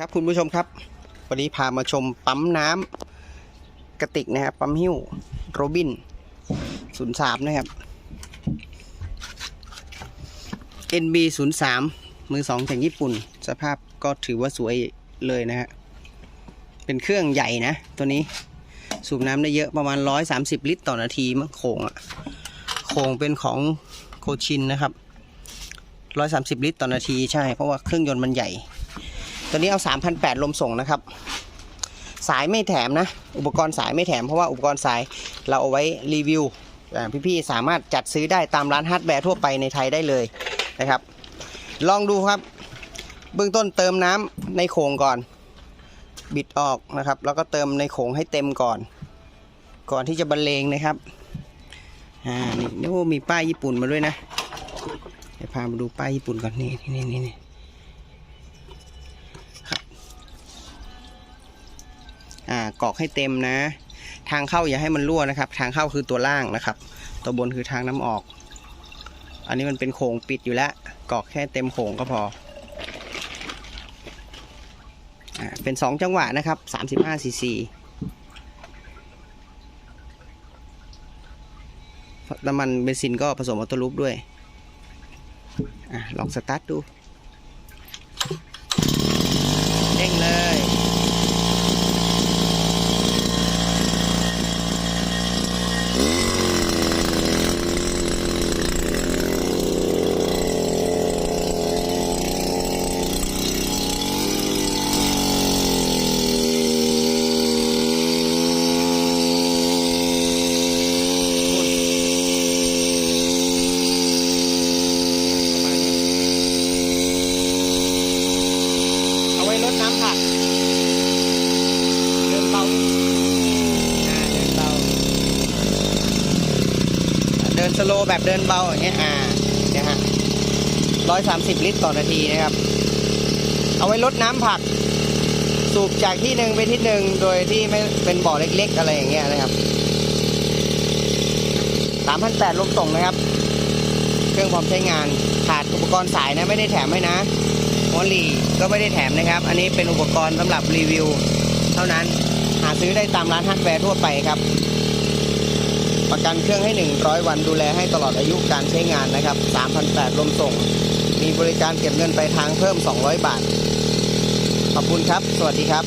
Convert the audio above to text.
ครับคุณผู้ชมครับ วันนี้พามาชมปั๊มน้ำกระติกนะครับ ปั๊มหิ้วโรบินศูนย์สามนะครับ NB ศูนย์สามมือสองจากญี่ปุ่น สภาพก็ถือว่าสวยเลยนะฮะเป็นเครื่องใหญ่นะ ตัวนี้สูบน้ำได้เยอะประมาณ130ลิตรต่อนาทีมั้งโคงอะโคงเป็นของโคชินนะครับ130ลิตรต่อนาทีใช่ เพราะว่าเครื่องยนต์มันใหญ่ ตัวนี้เอา3,800ลมส่งนะครับ สายไม่แถมนะ อุปกรณ์สายไม่แถมเพราะว่าอุปกรณ์สายเราเอาไว้รีวิวอ่พี่ๆสามารถจัดซื้อได้ตามร้านฮาร์ดแวร์ทั่วไปในไทยได้เลยนะครับ ลองดูครับ เบื้องต้นเติมน้ำในโขงก่อน บิดออกนะครับ แล้วก็เติมในโขงให้เต็มก่อน ก่อนที่จะบรรเลงนะครับอ่านี่นี่โอ้มีป้ายญี่ปุ่นมาด้วยนะเดี๋ยวพามาดูป้ายญี่ปุ่นก่อนนี่นี่นี่นี่ อ่ากอกให้เต็มนะ ทางเข้าอย่าให้มันรั่วนะครับ ทางเข้าคือตัวล่างนะครับ ตัวบนคือทางน้ำออก อันนี้มันเป็นโค้งปิดอยู่แล้วกอกแค่เต็มโค้งก็พออ่าเป็นสองจังหวะนะครับสามสิบห้าซีซีน้ำมันเบนซินก็ผสมออโต้ลูปด้วยอลองสตาร์ทดูเด้งเลย เอาไว้ลดน้ำผักเดินเบาอ่าเดินเบา เดินสโลว์แบบเดินเบาอย่างเงี้ยอ่าเนี่ยฮะร้อยสามสิบลิตรต่อนาทีนะครับ เอาไว้ลดน้ำผัก สูบจากที่หนึ่งไปที่หนึ่งโดยที่ไม่เป็นบ่อเล็กๆ อะไรอย่างเงี้ยนะครับสามพันแปดลมส่งนะครับ เครื่องพร้อมใช้งานขาดอุปกรณ์สายนะไม่ได้แถมให้นะ หัวหลีก็ไม่ได้แถมนะครับ อันนี้เป็นอุปกรณ์สำหรับรีวิว เท่านั้นหาซื้อได้ตามร้านฮาร์ดแวร์ทั่วไปครับ ประกันเครื่องให้ 100 วันดูแลให้ตลอดอายุการใช้งานนะครับ3,800ลมส่ง มีบริการเก็บเงินไปทางเพิ่ม 200 บาท ขอบคุณครับ สวัสดีครับ